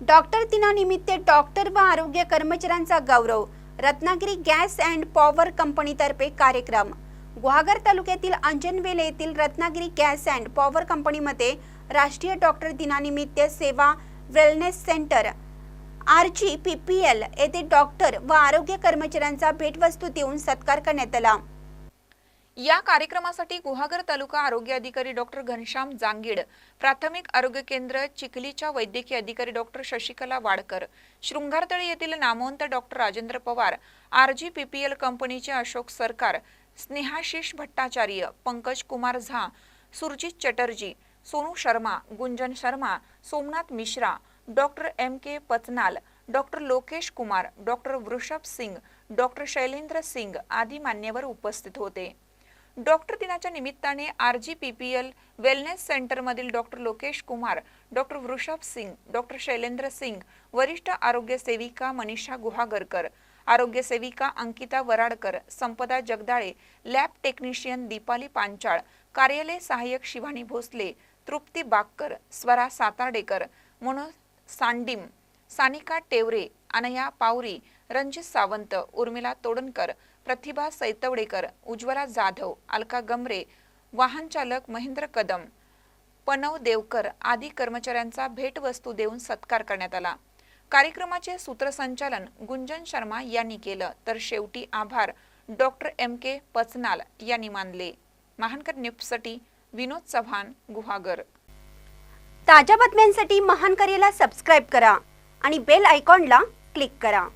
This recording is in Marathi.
डॉक्टर दिनानिमित्त डॉक्टर व आरोग्य कर्मचाऱ्यांचा गौरव. रत्नागिरी गॅस अँड पॉवर कंपनीतर्फे कार्यक्रम. गुहागर तालुक्यातील अंजनवेले येथील रत्नागिरी गॅस अँड पॉवर कंपनीमध्ये राष्ट्रीय डॉक्टर दिनानिमित्त सेवा wellness centre R G P P L येथे डॉक्टर व आरोग्य कर्मचाऱ्यांचा भेटवस्तू देऊन सत्कार करण्यात आला. या कार्यक्रमासाठी गुहागर तालुका आरोग्य अधिकारी डॉक्टर घनश्याम जांगीड प्राथमिक आरोग्य केंद्र चिखलीच्या वैद्यकीय अधिकारी डॉक्टर शशिकला वाडकर शृंगारतळी येथील नामवंत doctor Rajendra Pawar R G P P L कंपनीचे Ashok Sarkar Snehashish Bhattacharya Pankaj Kumar Jha Surjit Chatterjee Sonu Sharma Gunjan Sharma Somnath Mishra doctor M K Pachnal doctor Lokesh Kumar doctor Vrishabh Singh doctor Shailendra Singh आदी मान्यवर उपस्थित होते. डॉक्टर दिनाच्या निमित्ताने R G P P L wellness सेंटरमधील doctor Lokesh Kumar doctor Vrishabh Singh doctor Shailendra Singh वरिष्ठ आरोग्य सेविका मनीषा गुहागरकर आरोग्य सेविका अंकिता वराडकर संपदा जगदाळे लॅब टेक्निशियन दीपाली पांचाळ कार्यालय सहाय्यक शिवानी भोसले तृप्ती बागकर स्वरा सातार्डेकर मनोज सांडिम सानिका टेवरे अनया पावरी रणजित सावंत उर्मिला तोडणकर प्रतिभा सैतवडेकर उज्ज्वला जाधव अलका गमरे वाहन चालक महेंद्र कदम पनव देवकर आदी कर्मचाऱ्यांचा भेटवस्तू देऊन सत्कार करण्यात आला. कार्यक्रमाचे सूत्रसंचालन गुंजन शर्मा यांनी केलं. तर शेवटी आभार डॉक्टर एम के पचनाल यांनी मानले. महानकर न्यूजसाठी विनोद चव्हाण गुहागर. ताज्या बातम्यांसाठी महानकरेला सबस्क्राईब करा आणि बेल आयकॉनला क्लिक करा.